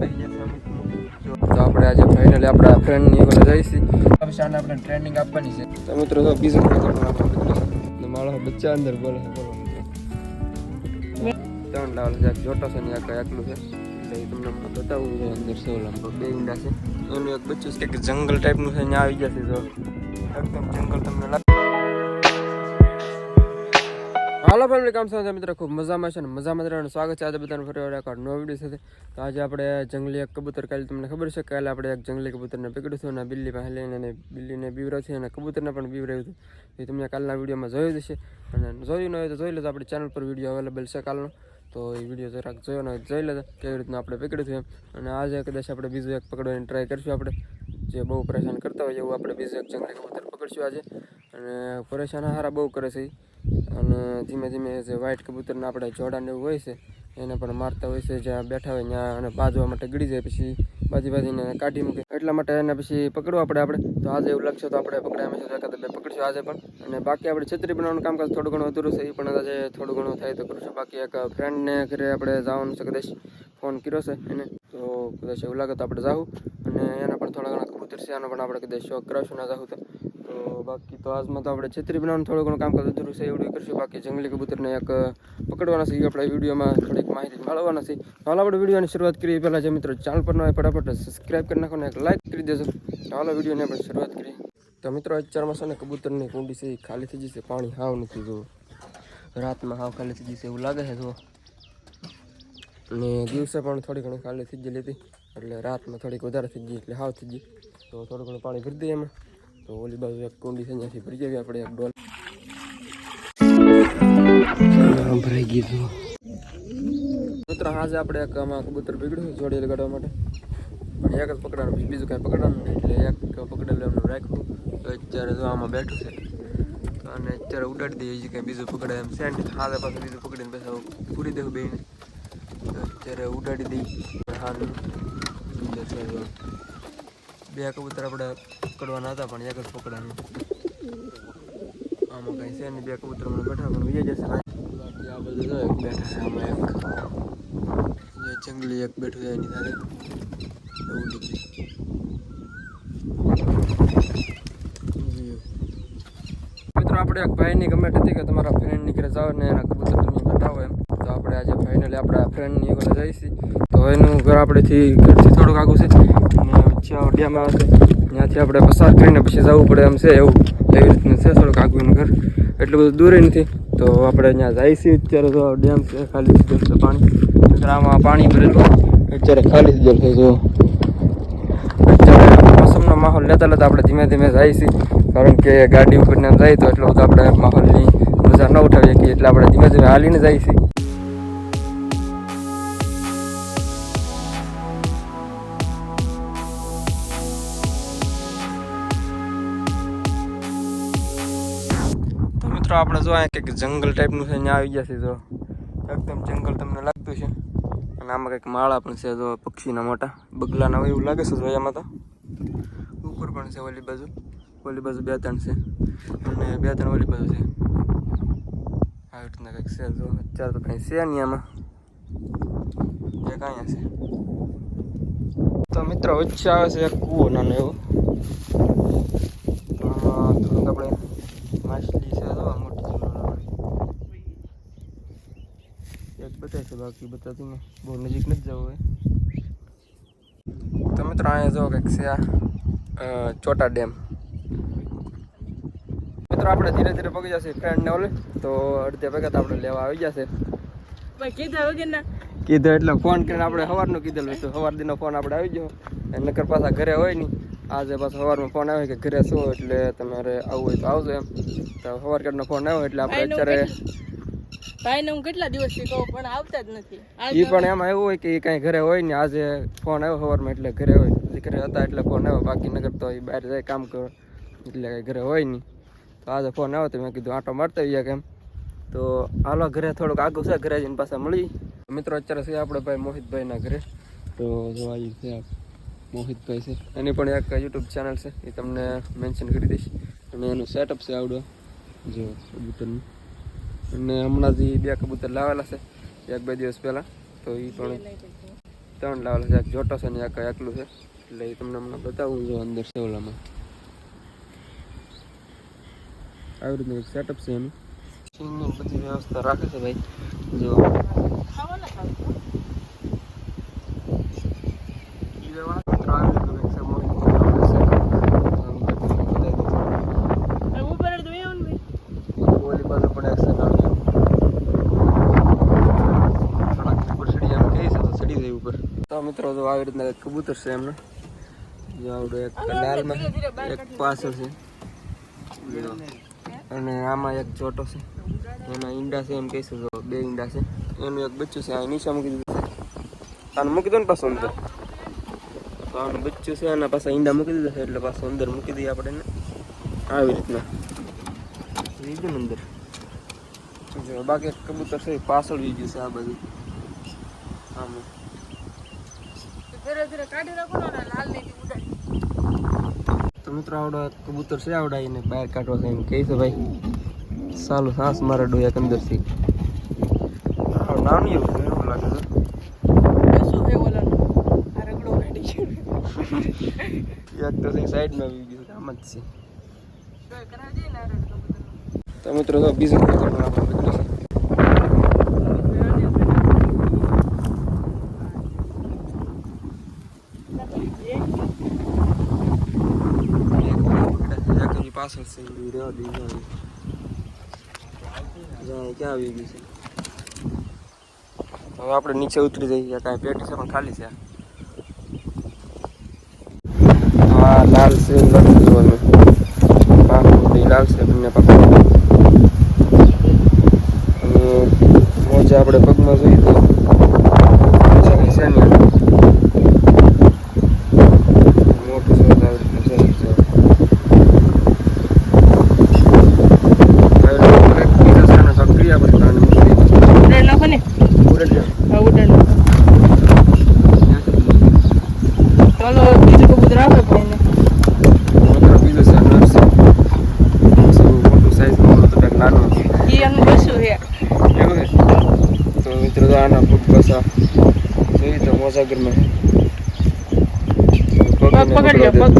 તો આપણે આજે ફાઇનલી આપણા ફ્રેન્ડની ઓલે જઈશી. હવે શાને આપણે ટ્રેનિંગ આપવાની છે. તો મિત્રો તો બીજું આપણે મારો બચ્ચા અંદર બોલે છે બોલો. ત્રણ લાલ જાક જોટો છે ને એક એકલું છે. એટલે તમને હમણાં બતાવું છે અંદર સોલા બે ઈંડા છે. એનું એક બચ્ચું છે કે જંગલ ટાઈપનું છે ત્યાં આવી જશે તો એકદમ જંગલ તમને લાગે. હાલો ફેમિલી કામ સાથે મિત્રો? ખૂબ મજામાં છે ને મજામાં રહેવાનું. સ્વાગત છે આજે બધાને ફરી વાર એક નવો વીડિયો સાથે. તો આજે આપણે જંગલી એક કબૂતર કાલે તમને ખબર છે કાલે આપણે એક જંગલી કબૂતરને પકડ્યું હતું અને બિલ્લી પાસે લઈને અને બિલ્લીને બીવરાથી અને કબૂતરને પણ બીવરાયું હતું. એ તમને કાલના વિડીયોમાં જોયું હશે. અને જોયું ન હોય તો જોઈ લેજો, આપણી ચેનલ પર વીડિયો અવેલેબલ છે કાલનો. તો એ વીડિયો જરાક જોયો ને જોઈ લેજો, કેવી રીતના આપણે પકડ્યું એમ. અને આજે કદાચ આપણે બીજું એક પકડવાની ટ્રાય કરશું આપણે, જે બહુ પરેશાન કરતા હોય એવું આપણે બીજું એક જંગલી કબૂતર પકડશું આજે. અને પરેશાન હારા બહુ કરે છે અને ધીમે ધીમે જે વ્હાઇટ કબૂતરના આપણે જોડાને એવું હોય છે એને પણ મારતા હોય છે, જ્યાં બેઠા હોય ત્યાં અને બાજવા માટે ગળી જાય, પછી બાજી બાજીને કાઢી મૂકે. એટલા માટે એને પછી પકડવા પડે આપણે. તો આજે એવું લાગશે તો આપણે પકડાય છે એકાદ બે પકડશું આજે પણ. અને બાકી આપણે છત્રી બનાવવાનું કામકાજ થોડું ઘણું અધૂરું છે, એ પણ આજે થોડું ઘણું થાય તો કરશું. બાકી એક ફ્રેન્ડને ઘરે આપણે જવાનું છે, કદાચ ફોન કર્યો છે એને. તો કદાચ એવું લાગે તો આપણે જાઉં અને એના પણ થોડા ઘણા કબૂતર છે એનો પણ આપણે કદાચ શોખ કરાવશું, ના જાઉં તો. તો બાકી તો આજમાં તો આપણે છત્રી બનાવવાનું થોડું ઘણું કામ કરતું જરૂર છે એવું કરશું. બાકી જંગલી કબૂતરને એક પકડવાના છે આપણે વિડીયોમાં થોડીક માહિતી મેળવવાના છે હાલ આપણે વિડીયોની શરૂઆત કરીએ. પહેલાં જે મિત્રો ચેનલ પર ન હોય ફટાફટ સબસ્ક્રાઈબ કરી નાખો ને એક લાઈક કરી દેજો. હાલો વિડીયોની આપણે શરૂઆત કરીએ. તો મિત્રો, અત્યારમાં છે ને કબૂતરની કુંડી છે, એ ખાલી થઈ જશે. પાણી હાવ નથી જો. રાતમાં હાવ ખાલી થઈ જશે એવું લાગે છે જો. અને દિવસે પણ થોડી ઘણી ખાલી થઈ ગયેલી હતી. એટલે રાતમાં થોડીક વધારે થઈ ગઈ, એટલે હાવ થઈ ગઈ. તો થોડું ઘણું પાણી ભરી દઈએ એમાં. તો ઓલી બાજુ એક કુંડી છે ત્યાંથી ભરી જઈએ આપણે એક ડોલ ભરાઈ ગયું મિત્ર આજે આપણે એક આમાં કબૂતર પકડ્યું જોડી લગાડવા માટે. પણ એક જ પકડાનું બીજું કાંઈ પકડાનું નહીં એટલે એક પકડેલું એમનું રાખ્યું. તો અત્યારે જો આમાં બેઠું છે. અને અત્યારે ઉડાડી દઈએ હજી કાંઈ બીજું પકડે એમ સેન્ટ હાલે પાછું બીજું પકડીને પછી પૂરી દેવું બેને અત્યારે ઉડાડી દઈ હાલ. બે કબૂતર આપણે પકડવાના હતા, પણ એક જ પકડવાનું આમાં કાંઈ છે નહીં, બે કબૂતર બેઠા પણ વિજય જશે. બેઠા છે જંગલી એક બેઠું છે એની સાથે. એવું આપણે એક ભાઈની કમેન્ટ હતી કે તમારા ફ્રેન્ડની ઘરે જાઓ ને એના કબૂતર તમે બતાવો એમ. તો આપણે આજે ફાઇનલી આપણા ફ્રેન્ડની ઘરે જઈશી. તો એનું ઘર આપણેથી ઘરથી થોડુંક આગું છે. ડેમ આવે છે ત્યાંથી આપણે પસાર કરીને પછી જવું પડે એમ છે એવું. એવી રીતનું છે થોડુંક આગું ઘર. એટલું બધું દૂર નથી. તો આપણે ત્યાં છે અત્યારે તો ડેમ છે ખાલી જ છે પાણી. આમાં પાણી ભરેલું અત્યારે ખાલી જ છે જો અત્યારે મોસમનો માહોલ લેતા લેતા આપણે ધીમે ધીમે જાય છે કારણ કે ગાડી ઉપર ને જાય તો એટલો બધો આપણે માહોલની મજા ન ઉઠાવીએ શકીએ એટલે આપણે ધીમે ધીમે હાલીને જાય છે મિત્રો, આપણે જો કંઈક જંગલ ટાઈપનું છે ત્યાં આવી ગયા છે જો. એકદમ જંગલ તમને લાગતું છે અને આમાં કંઈક માળા પણ છે જો, પક્ષીના મોટા. બગલાના હોય એવું લાગે છે જોયામાં તો. ઉપર પણ છે ઓલી બાજુ. ઓલી બાજુ બે ત્રણ છે. અને બે ત્રણ ઓલી બાજુ છે. આવી રીતના કંઈક છે જો. અત્યારે તો કંઈ છે નહીં આમાં. જે કાંઈ છે તો મિત્રો વચ્ચે આવે છે કૂવો નાનો એવો. આપણે માછલી છે જો મોટી. એક બતાય છે બાકી બતાતું નહીં બહુ નજીક નથી જવું હોય. તો મિત્રો અહીંયા જો કંઈક છે આ ચોટા ડેમ. મિત્રો આપણે ધીરે ધીરે પગી જશે ફ્રેન્ડ ને ઓલે તો અડધે ભેગા તો આપણે લેવા આવી જશે કીધા વગરના? કીધું એટલે ફોન કરીને આપણે સવારનું કીધેલું હતું. સવાર દીનો ફોન આપણે આવી ગયો. અને નકર પાછા ઘરે હોય નહીં. આજે પાછો સવારમાં ફોન આવ્યો કે ઘરે શું એટલે તમારે આવવું હોય તો આવજો એમ. તો સવાર કાઢનો ફોન આવ્યો એટલે આપણે અત્યારે ભાઈને હું કેટલા દિવસથી કહું પણ આવતા જ નથી. એ પણ એમાં એવું હોય કે એ કાંઈ ઘરે હોય ને આજે ફોન આવ્યો સવારમાં એટલે ઘરે હોય. ઘરે હતા એટલે ફોન આવ્યો બાકી નગર તો એ બહાર જાય કામ કરો એટલે કાંઈ ઘરે હોય નહીં તો આજે ફોન આવ્યો તો મેં કીધું આંટો મારતા આવીએ કેમ તો હાલો ઘરે થોડુંક આગળ છે ઘરે જઈને પાછા મળી. મિત્રો અત્યારે છે આપણે ભાઈ મોહિતભાઈના ઘરે. તો જોવા છે મોહિતભાઈ છે. એની પણ એક યુટ્યુબ ચેનલ છે. એ તમને મેન્શન કરી દઈશ. અને એનું સેટઅપ છે આવડો. જો કબૂતરનું. અને હમણાં જે બે કબૂતર લાવેલા છે. એક બે દિવસ પહેલાં. તો એ પણ ત્રણ લાવેલા છે. એક જોટો છે ને એક એકલું છે. એટલે એ તમને હમણાં બતાવું જો અંદર સેવલામાં આવી રીતનું એક સેટઅપ છે એનું. બધી વ્યવસ્થા રાખે છે ભાઈ. જો ખાવા ના ખાવું ઈ લેવા મિત્રો આવી રીતનું એક છે મોટું આપણે setup. આમ બધું બતાવી દીધું. હવે ઉપર જ દોઈ આવું ને ભાઈ ઓલી બાજુ પણ એક છે નાનું થોડાક ઉપર ચડી એમ કહે છે તો ચડી જાય તો મિત્રો જો આવી રીતના કબૂતર છે એમને. જો આવડું એક લાલમાં એક પાછળ છે. અને આમાં એક ચોટો છે. એના ઈંડા છે એમ કહીશું જો બે ઈંડા છે. એનું એક બચ્ચું છે આ નીચે મૂકી દીધું છે. આને મૂકી દો ને પાછું અંદર. તો આનું બચ્ચું છે આના પાછા ઈંડા મૂકી દીધા છે એટલે પાછું અંદર મૂકી દઈએ આપણે આવી રીતના. અંદર. જો બાકી એક કબૂતર છે પાછળ બીજું છે આ બધું આમ. ધીરે ધીરે કાઢી નાખો ને લાલ નહીં ઉડાડી તો મિત્રો આવડો કબૂતર છે આવડા એને બહાર કાઢવા એમ કહે છે ભાઈ. સાલું સાસ મારે ડો એક અંદરથી. આવ નાનું એવું એવું લાગે છે. શું છે ઓલાનું આ રગડો કાઢી ગયો. એક તો છે સાઈડમાં વી ગયું આમ જ છે. તો મિત્રો બીજું કબૂતર પણ આપણે પકડ્યું છે એક એની પાછળ છે રહેવા દઈ જાય ક્યાં આવી ગઈ છે હવે આપણે નીચે ઉતરી જઈએ કાંઈ પેટી છે પણ ખાલી છે હા લાલ છે લખી જોવાનું પાકું લાલ બંને પકડો અને મોજા આપણે પગમાં જોઈએ તો મોજા કઈ છે નહીં મોટું છે તો આવી રીતનું છે નીચે. હવે લોકો એક બીજા છે ને સક્રિય આપણે પ્રાણ મૂકી દઈએ. ઉડાડ નાખો ને ઉડે જ હા ઉડાડ નાખો ચાલો બીજું કબૂતર આવે ભાઈને મિત્રો બીજો છે નર્સ મોટું સાઈઝમાં ઓલું તો કંઈક નાનું ઈ આનું બસ્યું છે એવું છે તો મિત્રો તો આના ફૂટ પાછા જોઈએ તો મોજાગરમાં પગ પકડ લે, પગ.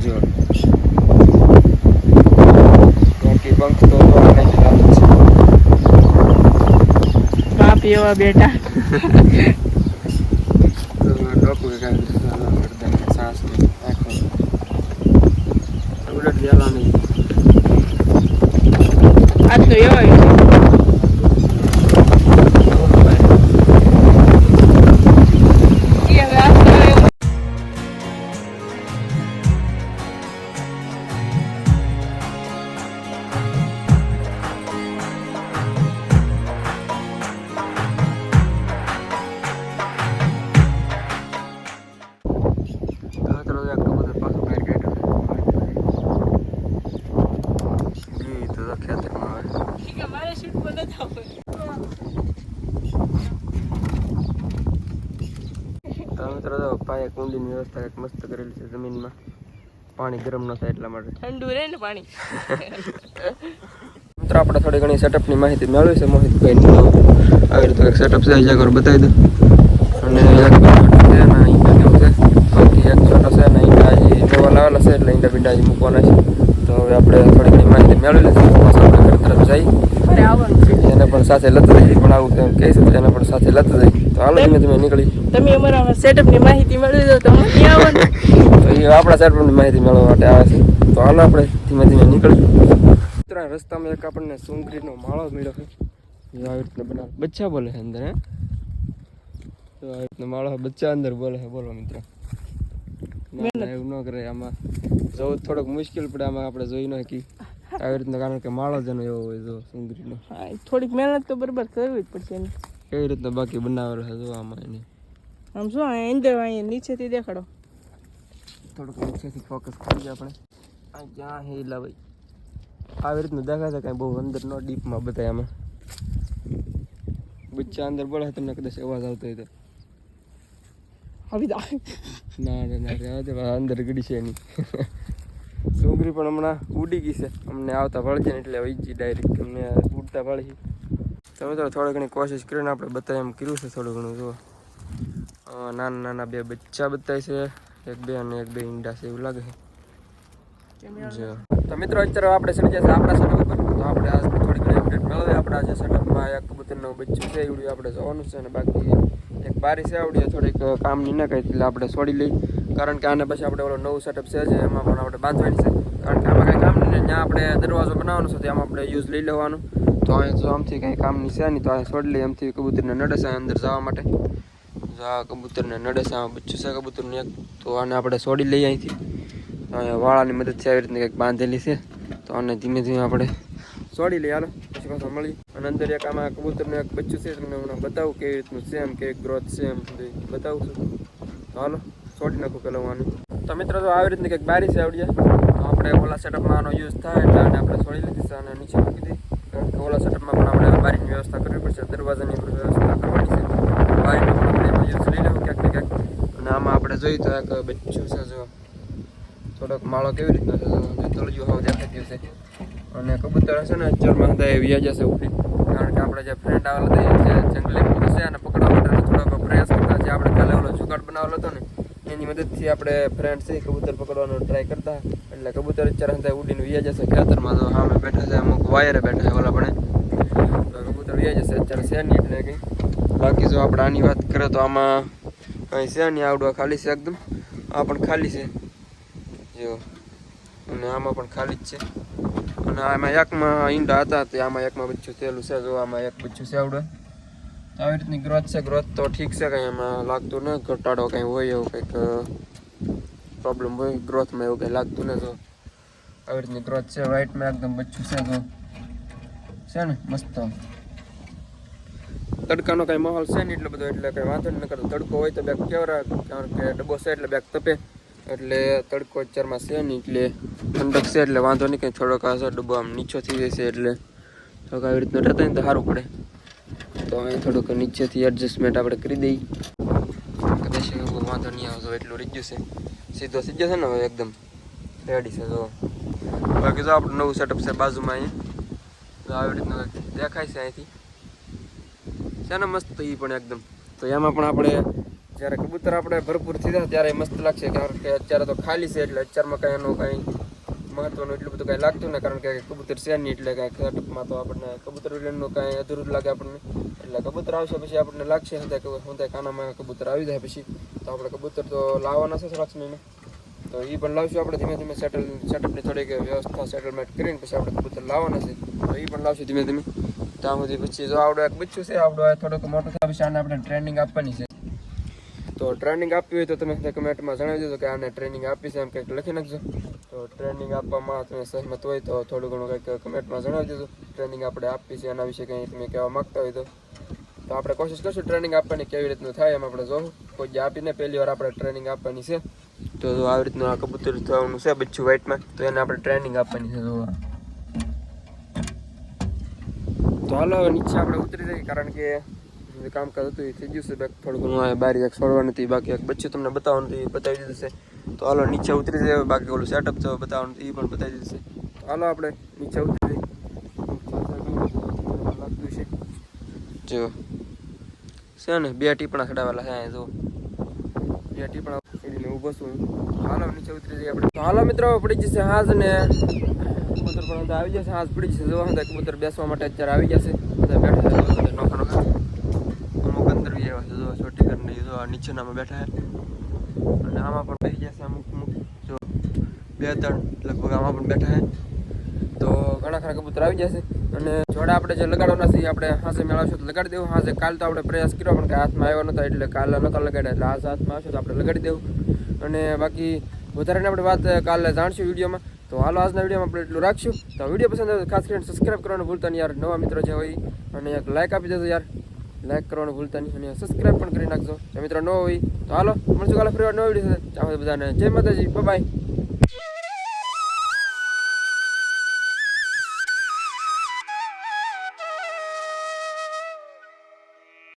જો બાકી પંખ તો નહીં લાલ જ છે બાપ એવા બેટા તો ડોકું કાંઈ કરતા સાસ આખો ઉલટ ગયેલા કુંડીની વ્યવસ્થા એક મસ્ત કરેલી છે જમીનમાં. પાણી ગરમ ન થાય એટલા માટે. ઠંડુ રહે ને પાણી. મિત્રો આપણે થોડી ઘણી સેટઅપની માહિતી મેળવી છે. મોહિતભાઈ તો આવી રીતે એક સેટઅપ છે. વાર બતાવી દઉં અને છે ઈંડા કેવું છે? બાકી એક છોટો છે અને ઈંડા હજી નવા લાવેલા છે એટલે ઈંડા બીંડા હજી મૂકવાના છે. તો હવે આપણે થોડી ઘણી માહિતી મેળવી લઈશું તરફ જઈ. એને પણ સાથે લત જઈ પણ આવું કહે છે એને પણ સાથે લત જઈ હાલો ધીમે ધીમે નીકળી. તમે અમારા સેટઅપની માહિતી મેળવી દો તો એ આપણા સેટઅપની માહિતી મેળવવા માટે આવે છે. તો હાલો આપણે ધીમે ધીમે નીકળી મિત્રો રસ્તામાં એક આપણને સુંગરીનો માળો મળ્યો છે. એ આવી રીતના બનાવે. બચ્ચા બોલે છે અંદર હે? તો આવી રીતના માળો બચ્ચા અંદર બોલે છે. બોલો મિત્રો. એવું ન કરે આમાં જવું થોડોક મુશ્કેલ પડે. આમાં આપણે જોઈ ન શકી આવી રીતના કારણ કે માળો જ એનો એવો હોય જો સુંગરીનો. થોડીક મહેનત તો બરાબર કરવી જ પડશે એની. કેવી રીતના બાકી બનાવેલું છે જો આમાં એની? આમ શું અંદર અહીંયા નીચેથી દેખાડો. થોડુંક નીચેથી ફોકસ કરીએ આપણે. આ જ્યાં હેલા ભાઈ. આવી રીતનું દેખાય છે કાંઈ બહુ અંદર નો ડીપમાં બધા આમાં. બચ્ચા અંદર પડે તમને કદાચ અવાજ આવતો હોય તો. આવી ના ના ના રહેવા દે, અંદર ગડી છે એની. છોકરી પણ હમણાં ઉડી ગઈ છે. અમને આવતા ભળશે ને એટલે વહી ડાયરેક્ટ અમને ઉડતા ભળી તો થોડી ઘણી કોશિશ કરીને આપણે બતાવી એમ કર્યું છે, થોડું ઘણું, જુઓ. નાના નાના બે બચ્ચા બતાય છે, એક બે અને એક બે ઈંડા છે, એવું લાગે છે. તો મિત્રો, અત્યારે આપણે ચડી જશે આપણા સેટઅપ પર તો આપણે આ થોડી ઘણી અપડેટ મેળવીએ. આપણા જે સેટઅપમાં એક કબૂતરનું બચ્ચું છે, એવડું આપણે જોવાનું છે અને બાકી એક બારી છે, આવડી થોડીક કામની ના કહી એટલે આપણે છોડી લઈ કારણ કે આને પછી આપણે ઓલો નવું સેટઅપ છે જે એમાં પણ આપણે બાંધવાની છે. કારણ કે આમાં કંઈ કામ નહીં, ત્યાં આપણે દરવાજો બનાવવાનો છે તેમાં આપણે યુઝ લઈ લેવાનું. તો અહીં જો આમથી કંઈ કામ છે નહીં, તો અહીં છોડી લઈએ એમથી કબૂતરને નડેશે અંદર જવા માટે. જો આ કબૂતરને નડે છે આમાં બચ્ચું છે કબૂતરને એક, તો આને આપણે છોડી લઈએ અહીંથી. અહીંયા વાળાની મદદથી આવી રીતની કંઈક બાંધેલી છે. તો આને ધીમે ધીમે આપણે છોડી લઈએ. હાલો, પછી પાછા મળી. અને અંદર એક આમાં કબૂતરનું એક બચ્ચું છે, તમને હમણાં બતાવું કેવી રીતનું છે એમ, કેવી ગ્રોથ છે એમ બતાવું છું. તો હાલો છોડી નાખું પેલા હું આને. તો મિત્રો તો આવી રીતની કંઈક બારી છે આવડીએ આપણે ઓલા સેટઅપમાં આનો યુઝ થાય એટલે આપણે છોડી લીધી છે અને નીચે મૂકી દઈ કારણ કે ઓલા સેટઅપમાં પણ આપણે બારીની વ્યવસ્થા કરવી પડશે દરવાજાની પણ વ્યવસ્થા કરવાની છે બારીનો પણ આપણે યુઝ લઈ લેવું ક્યાંક ને ક્યાંક અને આમાં આપણે જોઈએ તો એક બચ્ચું છે જો થોડોક માળો કેવી રીતનો છે તળિયું હાવ દેખાઈ ગયું છે અને કબૂતર હશે ને ચરમાં હતા એ વ્યાજ જશે ઉડી કારણ કે આપણે જે ફ્રેન્ડ આવેલા હતા જે જંગલી કબૂતર છે અને પકડવા માટે થોડોક પ્રયાસ કરતા જે આપણે કાલે ઓલો બનાવેલો હતો ને એની મદદથી આપણે ફ્રેન્ડ છે કબૂતર પકડવાનો ટ્રાય કરતા એટલે કબૂતર અત્યારે હતા ઉડીને વ્યાજ જશે. ખેતરમાં તો સામે બેઠા છે, અમુક વાયરે બેઠા છે ઓલા પણ કબૂતર વ્યાજ જશે, અત્યારે છે નહીં એટલે કંઈ બાકી જો આપણે આની વાત કરીએ તો આમાં કંઈ છે નહીં આવડવા ખાલી છે એકદમ? આ પણ ખાલી છે. જો, અને આમાં પણ ખાલી જ છે. અને આમાં એકમાં ઈંડા હતા તે આમાં એકમાં બચ્ચું થયેલું છે, જો આમાં એક બચ્ચું છે આવડે આવી રીતની ગ્રોથ છે, ગ્રોથ તો ઠીક છે, કંઈ એમાં લાગતું ન ઘટાડો કંઈ હોય એવું કંઈક પ્રોબ્લેમ હોય ગ્રોથમાં એવું કંઈ લાગતું ને તો આવી રીતની ગ્રોથ છે વ્હાઈટમાં એકદમ બચ્ચું છે તો છે ને, મસ્ત. તડકાનો કાંઈ માહોલ છે નહીં એટલો બધો, એટલે કંઈ વાંધો નહીં કરતો. તડકો હોય તો બેગ કેવરા, કારણ કે ડબ્બો છે એટલે બેગ તપે. એટલે તડકો અત્યારમાં છે નહીં, એટલે ઠંડક છે એટલે વાંધો નહીં, કંઈ થોડોક હશે ડબ્બો આમ નીચો થઈ જશે એટલે થોડોક આવી રીતનું રહેતા ને તો સારું પડે. તો અહીં થોડુંક નીચેથી એડજસ્ટમેન્ટ આપણે કરી દઈએ. કદાચ વાંધો નહીં આવતો એટલું રહી ગયું છે સીધો સીધો છે ને હવે એકદમ રેડી છે તો બાકી જો આપણું નવું સેટઅપ છે બાજુમાં અહીંયા. તો આવી રીતનું દેખાય છે અહીંથી. છે ને મસ્ત એ પણ એકદમ. તો એમાં પણ આપણે જ્યારે કબૂતર આપણે ભરપૂર થઈ જાય ત્યારે મસ્ત લાગશે, કારણ કે અત્યારે તો ખાલી છે એટલે અત્યારમાં કાંઈ એનું કાંઈ મહત્વનું એટલું બધું કાંઈ લાગતું ને કારણ કે કબૂતર છે નહીં એટલે કાંઈ સેટઅપમાં તો આપણને કબૂતર વિલનનું કાંઈ અધૂરું લાગે આપણને. એટલે કબૂતર આવશે પછી આપણને લાગશે હું થાય થાય, કાનામાં કબૂતર આવી જાય પછી. તો આપણે કબૂતર તો લાવવાના છે સમયમાં તો એ પણ લાવશું આપણે ધીમે ધીમે સેટલ સેટઅપની થોડીક વ્યવસ્થા સેટલમેન્ટ કરીને પછી આપણે કબૂતર લાવવાના છે. તો એ પણ લાવશું ધીમે ધીમે. ત્યાં સુધી પછી જો આવડો એક બચ્ચું છે, આવડો થોડોક મોટો થાય પછી આને આપણે ટ્રેનિંગ આપવાની છે. તો ટ્રેનિંગ આપવી હોય તો તમે કમેન્ટમાં જણાવી દેજો કે આને ટ્રેનિંગ આપી છે એમ કંઈક લખી નાખજો. તો ટ્રેનિંગ આપવામાં તમે સહમત હોય તો થોડું ઘણું કંઈક કમેન્ટમાં જણાવી દેજો ટ્રેનિંગ આપણે આપી છે, એના વિશે કંઈ તમે કહેવા માગતા હોય તો. તો આપણે કોશિશ કરશું ટ્રેનિંગ આપવાની કેવી રીતનું થાય એમ આપણે જોઉં કોઈ આપીને પહેલી વાર આપણે ટ્રેનિંગ આપવાની છે. તો આવી રીતનું આ કબૂતર થવાનું છે બચ્ચું વ્હાઈટમાં તો એને આપણે ટ્રેનિંગ આપવાની છે જોવા. તો હાલો નીચે આપણે ઉતરી જઈએ, કારણ કે કામકાજ હતું એ થઈ ગયું છે. બેક થોડું ઘણું બારી એક છોડવાનું હતી, બાકી એક બચ્ચું તમને બતાવવાનું હતું, એ બતાવી દીધું છે. તો હાલો, નીચે ઉતરી જાય બાકી ઓલું સેટઅપ છે બતાવવાનું એ પણ બતાવી દીધું છે. તો હાલો, આપણે નીચે ઉતરી જઈએ. જો. છે ને, બે ટીપણા ચડાવેલા છે અહીંયા જો. બે ટીપણા ચડીને ઊભો છું. હાલો, નીચે ઉતરી જઈએ આપણે. તો હાલો, મિત્રો, પડી જશે હાજ ને કબૂતર પણ આવી જશે. હાજ પડી જશે જો બધા કબૂતર બેસવા માટે અત્યારે આવી જશે. બેઠા છે નોખા નોખા. અમુક અંદર બી આવ્યા છે, જો છોટી કરીને જો નીચેનામાં બેઠા છે. અને આમાં પણ બેસી જશે અમુક અમુક. જો, બે, ત્રણ, લગભગ આમાં પણ બેઠા છે. તો ઘણા ખરા કબૂતર આવી જશે. અને જોડા આપણે જે લગાડવાના છે એ આપણે હાથે મેળવશું તો લગાડી દેવું. હાથે કાલ તો આપણે પ્રયાસ કર્યો, પણ કે હાથમાં આવ્યો નહોતા, એટલે કાલે નહોતા લગાડ્યા. એટલે આજ હાથમાં આવશે તો આપણે લગાડી દેવું. અને બાકી વધારે આપણે વાત કાલે જાણશું વિડીયોમાં. તો હાલો, આજના વિડીયોમાં આપણે એટલું રાખશું. તો વીડિયો પસંદ આવે ખાસ કરીને સબસ્ક્રાઈબ કરવાનું ભૂલતા નહીં યાર. નવા મિત્રો જે હોય, અને એક લાઇક આપી દેજો યાર. લાઇક કરવાનું ભૂલતા નહીં, અને સબસ્ક્રાઈબ પણ કરી નાખજો. મિત્રો ન હોય તો હાલો, મળશું કાલે ફરી નવા વીડિયો સાથે. બધાને જય માતાજી. બાય